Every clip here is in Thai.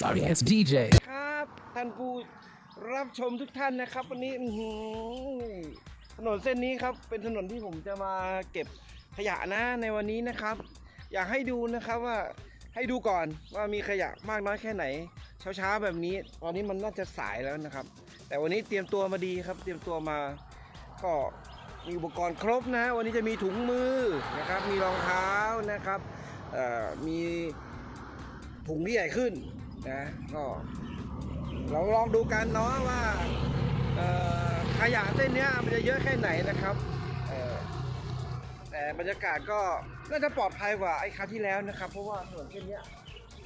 Sorry ass DJ. ครับท่านผู้รับชมทุกท่านนะครับ วันนี้อื้อหือถนนเส้นนี้ครับ เป็นถนนที่ผมจะมาเก็บขยะนะในวันนี้นะครับ อยากให้ดูนะครับว่าให้ดูก่อนว่ามีขยะมากน้อยแค่ไหน เช้าๆแบบนี้ ตอนนี้มันน่าจะสายแล้วนะครับ แต่วันนี้เตรียมตัวมาดีครับ เตรียมตัวมาก็มีอุปกรณ์ครบนะ วันนี้จะมีถุงมือนะครับ มีรองเท้านะครับเอ่อมีถุงที่ใหญ่ขึ้น นะก็เราลองดูกันเนาะว่าขยะเส้นนี้มันจะเยอะแค่ไหนนะครับแต่บรรยากาศก็น่าจะปลอดภัยกว่าไอ้คราวที่แล้วนะครับ เพราะว่าถนนเส้นนี้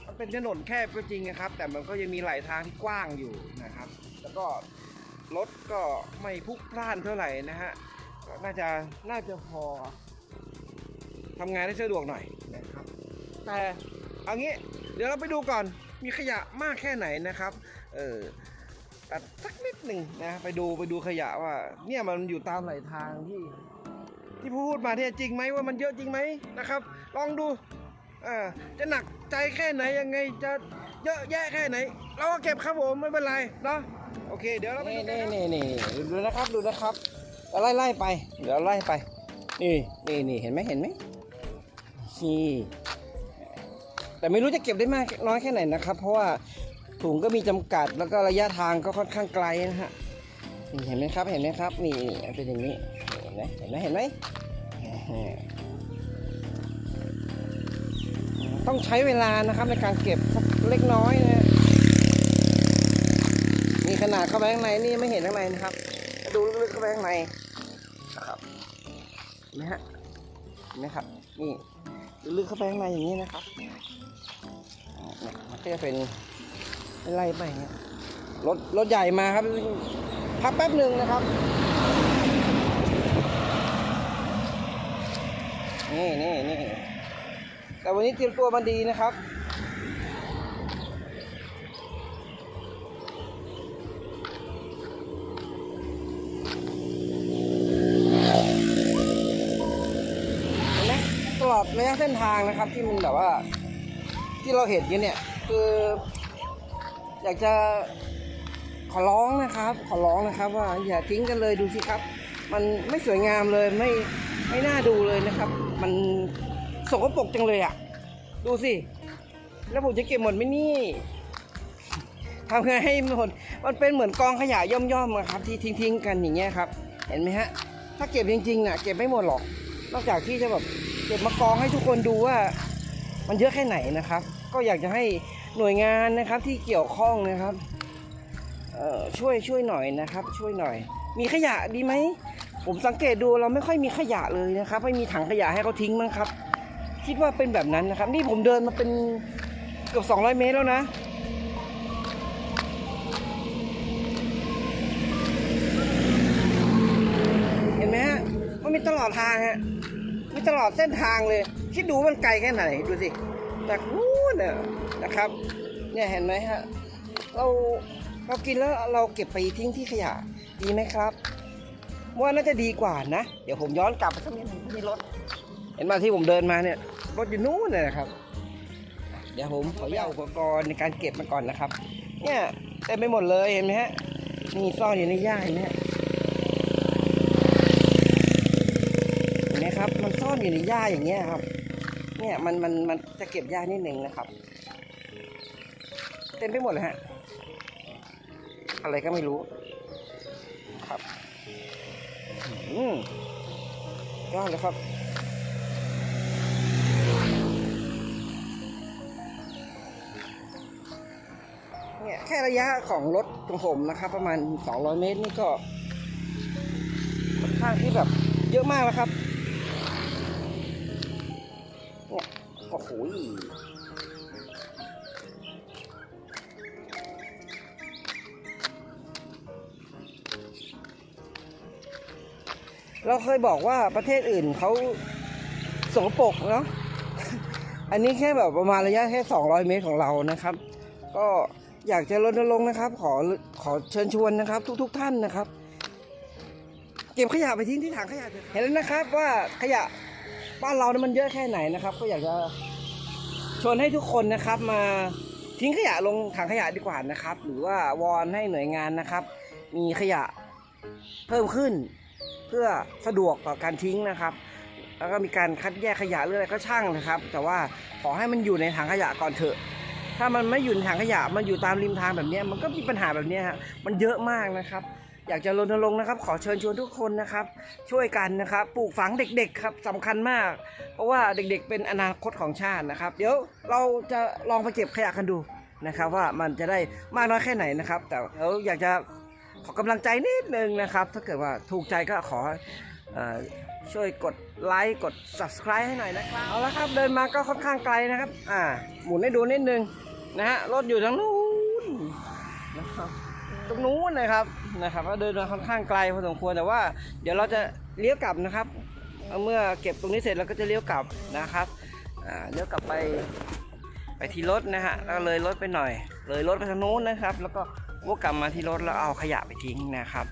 มันเป็นถนนแคบก็จริงนะครับ แต่มันก็ยังมีหลายทางที่กว้างอยู่นะครับ แล้วก็รถก็ไม่พลุกพล่านเท่าไหร่นะฮะก็น่าจะน่าจะพอทำงานได้สะดวกหน่อยนะครับ แต่เอางี้เดี๋ยวเราไปดูก่อน มีขยะมากแค่ไหนนะครับ เออตัดสักนิดหนึ่งนะไปดูไปดูขยะว่า เนี่ยมันอยู่ตามไหลทางที่ ที่พูดมาเนี่ยจริงไหมว่ามันเยอะจริงไหมนะครับ ลองดูเออจะหนักใจแค่ไหนยังไงจะเยอะแยะแค่ไหน เราก็เก็บครับผมไม่เป็นไรเนาะโอเค เดี๋ยวเราไปดูกันนี่นี่นี่ดูนะครับดูนะครับไล่ไล่ไป เดี๋ยวไล่ไป นี่นี่นี่เห็นไหมเห็นไหมนี่ แต่ไม่รู้จะเก็บได้มากน้อยแค่ไหนนะครับ เพราะว่าถุงก็มีจำกัดแล้วก็ระยะทางก็ค่อนข้างไกลนะฮะมีเห็นไหมครับเห็นไหมครับ นี่เป็นอย่างนี้เห็นไหมเห็นไหมเห็นไหมต้องใช้เวลานะครับในการเก็บสักเล็กน้อยนะฮะนี่ขนาดเข้าไปข้างในนี่ไม่เห็นข้างในนะครับ ดูลึกๆเข้าไปข้างในนะครับเห็นไหมฮะเห็นไหมครับนี่ลึกเข้าไปข้างในอย่างนี้นะครับ ก็จะเป็นไล่ไปอย่างเงี้ยรถรถใหญ่มาครับ พักแป๊บหนึ่งนะครับ นี่นี่นี่แต่วันนี้เตรียมตัวมาดีนะครับเห็นไหมตลอดระยะเส้นทางนะครับที่มันแบบว่า ที่เราเห็นอยู่เนี่ย คืออยากจะขอร้องนะครับ ขอร้องนะครับ ว่าอย่าทิ้งกันเลยดูสิครับ มันไม่สวยงามเลยไม่ไม่น่าดูเลยนะครับ มันสกปรกจังเลยอะ ดูสิ แล้วผมจะเก็บหมดไหมนี่ทำไงให้หมดมันเป็นเหมือนกองขยะย่อมๆอะครับ ที่ทิ้งๆกันอย่างเงี้ยครับ เห็นไหมฮะ ถ้าเก็บจริงๆน่ะเก็บไม่หมดหรอก นอกจากที่จะแบบเก็บมากองให้ทุกคนดูว่า มันเยอะแค่ไหนนะครับ ก็อยากจะให้ หน่วยงานนะครับที่เกี่ยวข้องนะครับช่วยช่วยหน่อยนะครับ ช่วยหน่อย มีขยะดีไหมผมสังเกตดูเราไม่ค่อยมีขยะเลยนะครับ ไม่มีถังขยะให้เขาทิ้งมั้งครับ คิดว่าเป็นแบบนั้นนะครับ นี่ผมเดินมาเป็นเกือบ 200 เมตรแล้วนะเห็นไหมฮะมันมีตลอดทางฮะมีตลอดเส้นทางเลย คิดดูมันไกลแค่ไหนดูสิ จากนู้นน่ะนะครับ เนี่ยเห็นไหมฮะ เราเรากินแล้วเราเก็บไปทิ้งที่ขยะดีไหมครับว่าน่าจะดีกว่านะ เดี๋ยวผมย้อนกลับไปสักนิดนึงที่รถ เห็นมาที่ผมเดินมาเนี่ย รถอยู่นู้นเลยนะครับ เดี๋ยวผมขอเอาอุปกรณ์ในการเก็บมาก่อนนะครับ เนี่ยเต็มไปหมดเลยเห็นไหมฮะมีซ่อนอยู่ในหญ้าเห็นไหมเห็นไหมครับ มันซ่อนอยู่ในหญ้าอย่างเงี้ยครับ เนี่ยมันมันมันจะเก็บยากนิดหนึ่งนะครับ เต็มไปหมดเลยฮะ อะไรก็ไม่รู้ ครับอืมยอดเลยครับเนี่ยแค่ระยะของรถของผมนะครับ ประมาณ 200 เมตรนี่ก็ค่อนข้างที่แบบเยอะมากแล้วครับ โอ้โหเราเคยบอกว่าประเทศอื่นเขาสกปรกเนาะ อันนี้แค่แบบประมาณระยะแค่ 200 เมตรของเรานะครับ ก็อยากจะรณรงค์นะครับ ขอขอเชิญชวนนะครับ ทุกๆท่านนะครับ เก็บขยะไปทิ้งที่ถังขยะเห็นแล้วนะครับว่าขยะ บ้านเราเนี่ยมันเยอะแค่ไหนนะครับ ก็อยากจะชวนให้ทุกคนนะครับ มาทิ้งขยะลงถังขยะดีกว่านะครับ หรือว่าวอนให้หน่วยงานนะครับ มีขยะเพิ่มขึ้น เพื่อสะดวกต่อการทิ้งนะครับ แล้วก็มีการคัดแยกขยะหรืออะไรก็ช่างนะครับ แต่ว่าขอให้มันอยู่ในถังขยะก่อนเถอะ ถ้ามันไม่อยู่ในถังขยะมันอยู่ตามริมทางแบบนี้มันก็มีปัญหาแบบนี้ฮะมันเยอะมากนะครับ อยากจะรณรงค์นะครับ ขอเชิญชวนทุกคนนะครับ ช่วยกันนะครับปลูกฝังเด็กๆครับสำคัญมาก เพราะว่าเด็กๆ เป็นอนาคตของชาตินะครับ เดี๋ยวเราจะลองไปเก็บขยะกันดูนะครับ ว่ามันจะได้มากน้อยแค่ไหนนะครับ แต่เดี๋ยวอยากจะขอกำลังใจนิดนึงนะครับ ถ้าเกิดว่าถูกใจก็ขออช่วยกดไลค์กด subscribe ให้หน่อยนะครับเอาละครับเดินมาก็ค่อนข้างไกลนะครับ อ่า หมุนให้ดูนิดนึงนะฮะรถอยู่ทางนู้นนะครับ ตรงนู้นนะครับนะครับก็เดินมาค่อนข้างไกลพอสมควรแต่ว่า เดี๋ยวเราจะเลี้ยวกลับนะครับ เมื่อเก็บตรงนี้เสร็จเราก็จะเลี้ยวกลับนะครับเลี้ยวกลับไปไปที่รถนะฮะแล้วเลยรถไปหน่อย เลยรถไปทางโน้นนะครับ แล้วก็วกกลับมาที่รถแล้วเอาขยะไปทิ้งนะครับ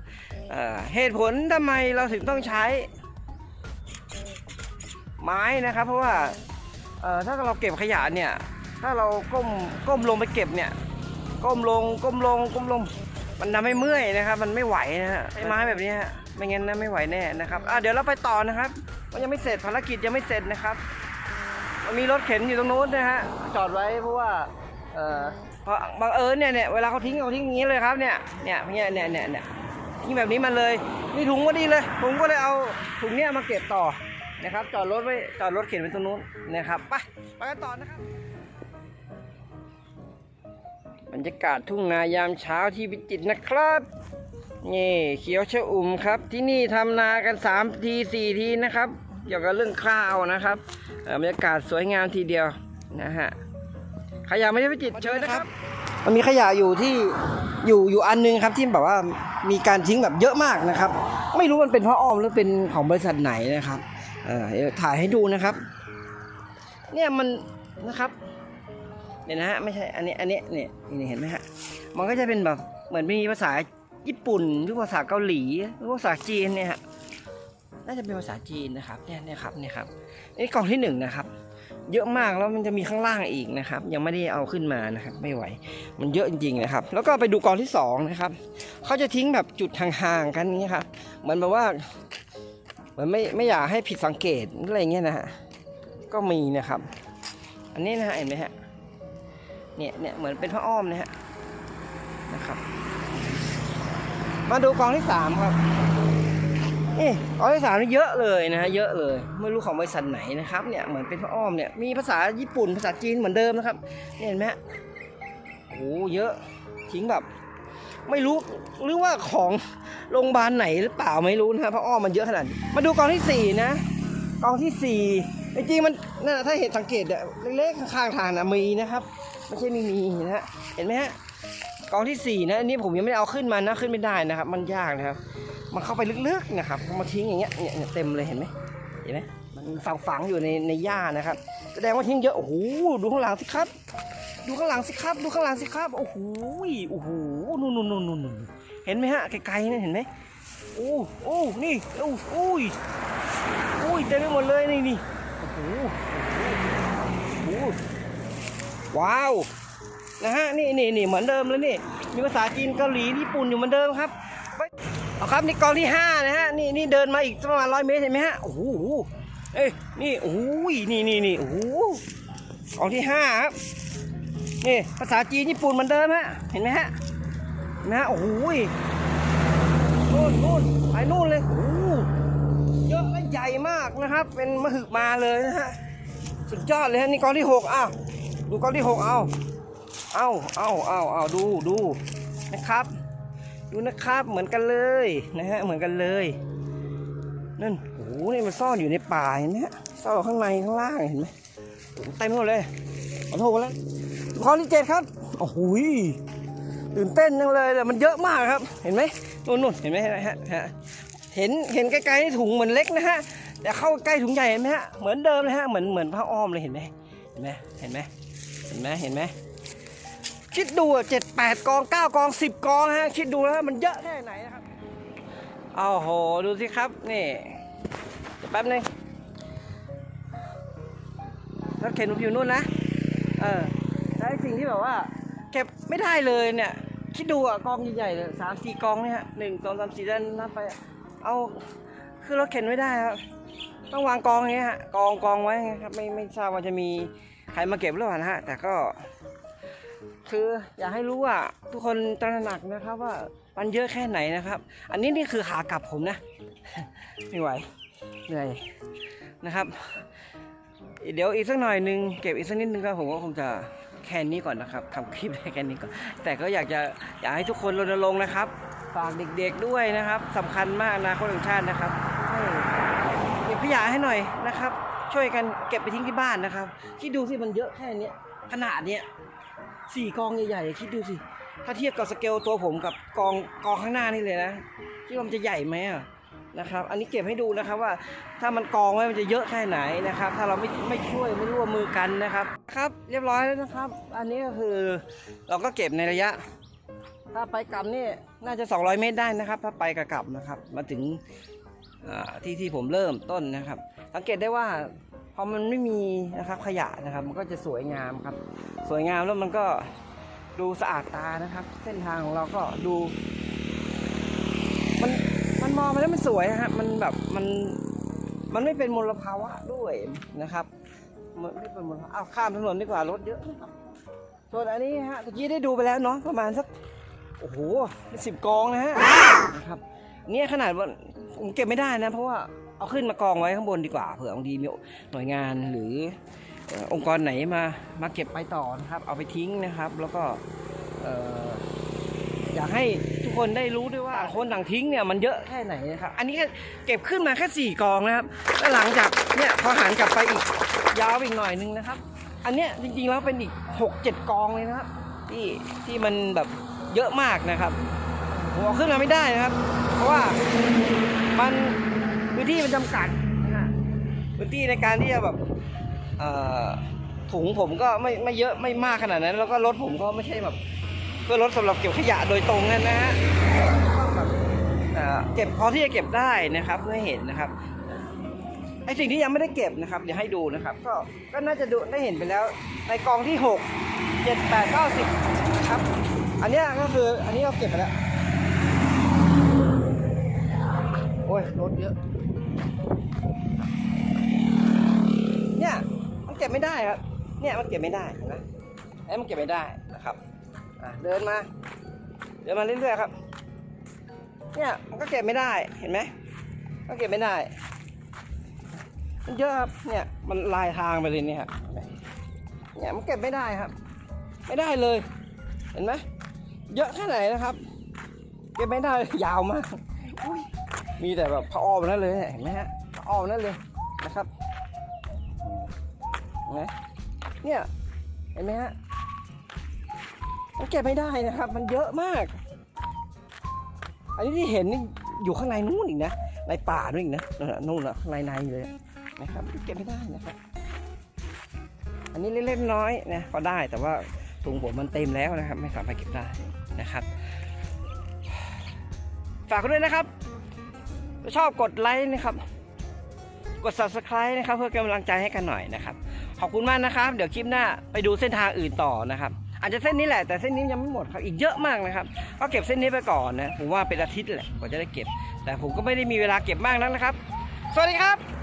เเหตุผลทำไมเราถึงต้องใช้ ไม้นะครับ เพราะว่าถ้าเราเก็บขยะเนี่ยถ้าเราก้มก้มลงไปเก็บเนี่ยก้มลงก้มลงก้มลง มันทำให้เมื่อยนะครับ มันไม่ไหวนะฮะใช้ไม้แบบนี้ฮะไม่งั้นนะไม่ไหวแน่นะครับอะเดี๋ยวเราไปต่อนะครับ มันยังไม่เสร็จภารกิจยังไม่เสร็จนะครับ มันมีรถเข็นอยู่ตรงนู้นนะฮะจอดไว้เพราะว่าเอ่อเพราะบังเอิญเนี่ยเนี่ยเวลาเขาทิ้งเขาทิ้งอย่างนี้เลยครับเนี่ยเนี่ยเนี่ยเนี่ยเนี่ยเนี่ยทิ้งแบบนี้มาเลยนี่ถุงก็ดีเลยผมก็เลยเอาถุงเนี้ยมาเก็บต่อนะครับ จอดรถไว้จอดรถเข็นไว้ตรงนู้นนะครับไปไปกันต่อนะครับ บรรยากาศทุ่งนายามเช้าที่พิจิตรนะครับ นี่เขียวชะอุ่มครับ ที่นี่ทำนากัน3ที4ทีนะครับ เกี่ยวกับเรื่องข้าวนะครับเอ่อบรรยากาศสวยงามทีเดียวนะฮะขยะไม่ได้พิจิตรเชิญนะครับ มันมีขยะอยู่ที่อยู่อยู่อันนึงครับที่แบบว่ามีการทิ้งแบบเยอะมากนะครับ ไม่รู้มันเป็นเพราะอ้อมหรือเป็นของบริษัทไหนนะครับเออเดี๋ยวถ่ายให้ดูนะครับ เนี่ยมันนะครับ เนี่ยนะฮะไม่ใช่อันนี้อันนี้เนี่ยนี่เห็นไหมฮะมันก็จะเป็นแบบเหมือนมีภาษาญี่ปุ่นหรือภาษาเกาหลีหรือภาษาจีนเนี่ยฮะน่าจะเป็นภาษาจีนนะครับเนี่ยเนี่ยครับเนี่ยครับนี่กล่องที่หนึ่งนะครับ เยอะมากแล้วมันจะมีข้างล่างอีกนะครับ ยังไม่ได้เอาขึ้นมานะครับ ไม่ไหว มันเยอะจริงๆนะครับ แล้วก็ไปดูกองที่สองนะครับเขาจะทิ้งแบบจุดห่างๆกันนี้ครับเหมือนแบบว่าเหมือนไม่ไม่อยากให้ผิดสังเกตอะไรเงี้ยนะฮะก็มีนะครับ อันนี้นะฮะเห็นไหมฮะ เนี่ยเนี่ยเหมือนเป็นพระอ้อมนะฮะนะครับ มาดูกองที่สามครับนี่กองที่สามนี่เยอะเลยนะฮะเยอะเลย ไม่รู้ของบริษัทไหนนะครับเนี่ยเหมือนเป็นพระอ้อมเนี่ยมีภาษาญี่ปุ่นภาษาจีนเหมือนเดิมนะครับเนี่ยเห็นไหมฮะโอ้โหเยอะทิ้งแบบ ไม่รู้หรือว่าของโรงพยาบาลไหนหรือเปล่าไม่รู้นะฮะพระอ้อมมันเยอะขนาดนี้มาดูกองที่สี่นะกองที่สี่จริงๆมันน่าถ้าเห็นสังเกตเนี่ยเล็กๆข้างทางนะมีนะครับ ไม่ใช่ไม่มีนะฮะเห็นไหมฮะกองที่สี่นะอันนี้ผมยังไม่ได้เอาขึ้นมานะขึ้นไม่ได้นะครับ มันยากนะครับ มันเข้าไปลึกๆนะครับมาทิ้งอย่างเงี้ยเนี่ยเต็มเลยเห็นไหมเห็นไหมมันฝังฝังๆอยู่ในในหญ้านะครับ แสดงว่าทิ้งเยอะโอ้โหดูข้างหลังสิครับ ดูข้างหลังสิครับ ดูข้างหลังสิครับโอ้โหโอ้โหนู่นนู่นนู่นเห็นไหมฮะไกลๆนี่ยเห็นไหมโอ้โอ้นี่โอ้โอ้ยโอ้ยเต็มไปหมดเลยนี่นี่โอ้โหโอ้โห ว้าว นะฮะ นี่นี่นี่เหมือนเดิมแล้วนี่ มีภาษาจีนเกาหลีญี่ปุ่นอยู่เหมือนเดิมครับเอาครับนี่กองที่ห้านะฮะ นี่นี่เดินมาอีกประมาณร้อยเมตรเห็นไหมฮะ โอ้โห เอ้ย นี่โอ้ยนี่นี่นี่โอ้โหกองที่ห้าครับ นี่ภาษาจีนญี่ปุ่นเหมือนเดิมฮะ เห็นไหมฮะนะฮะโอ้โหนู่นนู่นไปนู่นเลยโอ้โหเยอะและใหญ่มากนะครับ เป็นมหึมาเลยนะฮะ สุดยอดเลยฮะนี่กองที่หกอ้าว ดูก้องที่หกเอา เอาเอาเอาเอาดูดูนะครับ ดูนะครับเหมือนกันเลยนะฮะเหมือนกันเลยนั่นโอ้โหนี่มันซ่อนอยู่ในป่าเห็นไหมฮะซ่อนข้างในข้างล่างเห็นไหมเต็มหมดเลยขอโทษแล้วกอที่เจ็ดครับโอ้โหตื่นเต้นจังเลยแต่มันเยอะมากครับ เห็นไหมนู่นนู่นเห็นไหมฮะฮะเห็นเห็นไกลๆนี่ถุงเหมือนเล็กนะฮะแต่เข้าใกล้ถุงใหญ่เห็นไหมฮะเหมือนเดิมเลยฮะเหมือนเหมือนผ้าอ้อมเลยเห็นไหมเห็นไหมเห็นไหม เห็นไหมเห็นไหมคิดดูอะเจ็ดแปดกองเก้ากองสิบกองฮะคิดดูแล้วมันเยอะแค่ไหนนะครับเอาโหดูสิครับนี่เดี๋ยวแป๊บนึงรถเข็นผมอยู่นู่นนะเออได้สี่สิ่งที่แบบว่า เก็บไม่ได้เลยเนี่ยคิดดูอะกองใหญ่ๆเลยสามสี่กองเนี่ยฮะหนึ่งสองสามสี่ด้านนับไปอะเอาคือรถเข็นไม่ได้ครับต้องวางกองอย่างเงี้ยฮะกองกองไว้ครับไม่ไม่ทราบว่าจะมี ใครมาเก็บหรือเปล่านะฮะแต่ก็ คืออยากให้รู้ว่าทุกคนตระหนักนะครับว่ามันเยอะแค่ไหนนะครับ อันนี้นี่คือขากลับผมนะ ไม่ไหวเหนื่อยนะครับ เดี๋ยวอีกสักหน่อยหนึงเก็บอีกสักนิดนึงก็ผมก็คงจะแค่นี้ก่อนนะครับทำคลิปแค่นี้ก่อนแต่ก็อยากจะอยากให้ทุกคนรณรงค์นะครับฝากเด็กๆด้วยนะครับสำคัญมากนะคนของชาตินะครับเก็บขยะให้หน่อยนะครับ ช่วยกันเก็บไปทิ้งที่บ้านนะครับ คิดดูสิมันเยอะแค่เนี้ยขนาดเนี้ยสี่กองใหญ่ๆคิดดูสิ ถ้าเทียบกับสเกลตัวผมกับกองกองข้างหน้านี่เลยนะคิดว่ามันจะใหญ่ไหมอะนะครับ อันนี้เก็บให้ดูนะครับว่าถ้ามันกองไว้มันจะเยอะแค่ไหนนะครับ ถ้าเราไม่ไม่ช่วยไม่ร่วมมือกันนะครับ ครับ เรียบร้อยแล้วนะครับ อันนี้ก็คือเราก็เก็บในระยะ ถ้าไปกลับนี่น่าจะ 200 เมตรได้นะครับ ถ้าไปกับกลับนะครับ มาถึงที่ที่ผมเริ่มต้นนะครับ สังเกตได้ว่าพอมันไม่มีนะครับขยะนะครับ มันก็จะสวยงามครับ สวยงามแล้วมันก็ดูสะอาดตานะครับ เส้นทางของเราก็ดู มันมันมองไปแล้วมันสวยนะมันแบบมันมันไม่เป็นมลภาวะด้วยนะครับมันไม่เป็นมลภาวะอ้าวข้ามถนนดีกว่ารถเยอะนะครับส่วนอันนี้ฮะตะกี้ได้ดูไปแล้วเนาะประมาณสักโอ้โหสิบกองนะฮะนะครับเนี่ยขนาดว่าผมเก็บไม่ได้นะ เพราะว่า เอาขึ้นมากองไว้ข้างบนดีกว่า เผื่อบางทีมีหน่วยงานหรือองค์กรไหนมามาเก็บไปต่อนะครับ เอาไปทิ้งนะครับ แล้วก็เอ่อยากให้ทุกคนได้รู้ด้วยว่าคนต่างทิ้งเนี่ยมันเยอะแค่ไหนนะครับ อันนี้เก็บขึ้นมาแค่สี่กองนะครับแล้วหลังจากเนี่ยพอหันกลับไปอีกยาวอีกหน่อยนึงนะครับ อันเนี้ยจริงๆแล้วเป็นอีกหกเจ็ดกองเลยนะครับ ที่ที่มันแบบเยอะมากนะครับผมเอาขึ้นมาไม่ได้นะครับ เพราะว่ามัน พื้นที่มันจำกัดนะฮะพื้นที่ในการที่จะแบบถุงผมก็ไม่ไม่เยอะไม่มากขนาดนั้น แล้วก็รถผมก็ไม่ใช่แบบ เพื่อรถสำหรับเก็บขยะโดยตรงนั่นนะฮะต้องแบบเก็บพอที่จะเก็บได้นะครับเพื่อเห็นนะครับไอสิ่งที่ยังไม่ได้เก็บนะครับเดี๋ยวให้ดูนะครับ ก็ก็น่าจะดูได้เห็นไปแล้ว ในกองที่หกเจ็ดแปดเก้าสิบครับ อันนี้ก็คืออันนี้เราเก็บไปแล้ว โอ้ยรถเยอะ เนี่ยมันเก็บไม่ได้ครับ เนี่ยมันเก็บไม่ได้เห็นไหมไอ้มันเก็บไม่ได้นะครับอะเดินมา เดินมาเรื่อยๆครับ เนี่ยมันก็เก็บไม่ได้เห็นไหมก็เก็บไม่ได้ มันเยอะครับ เนี่ยมันลายทางไปเลยเนี่ยครับเนี่ยมันเก็บไม่ได้ครับ ไม่ได้เลย เห็นไหมเยอะแค่ไหนนะครับ เก็บไม่ได้ยาวมากอุ๊ย มีแต่แบบผ้าอ้อมนั่นเลยเห็นไหมฮะผ้าอ้อมนั่นเลยนะครับเห็นไหมเนี่ยเห็นไหมฮะมันเก็บไม่ได้นะครับ มันเยอะมาก อันนี้ที่เห็นนี่อยู่ข้างในนู่นอีกนะในป่านู่นอีกนะนู่นนะข้างในในเลยนะครับเก็บไม่ได้นะครับ อันนี้เล็กๆน้อยนะพอได้แต่ว่าถุงผมมันเต็มแล้วนะครับ ไม่สามารถเก็บได้นะครับ ฝากกันด้วยนะครับ ชอบกดไลค์นะครับ กด subscribe นะครับ เพื่อกำลังใจให้กันหน่อยนะครับ ขอบคุณมากนะครับ เดี๋ยวคลิปหน้าไปดูเส้นทางอื่นต่อนะครับอาจจะเส้นนี้แหละแต่เส้นนี้ยังไม่หมดครับอีกเยอะมากนะครับก็เก็บเส้นนี้ไปก่อนนะผมว่าเป็นอาทิตย์แหละกว่าจะได้เก็บ แต่ผมก็ไม่ได้มีเวลาเก็บมากนักนะครับ สวัสดีครับ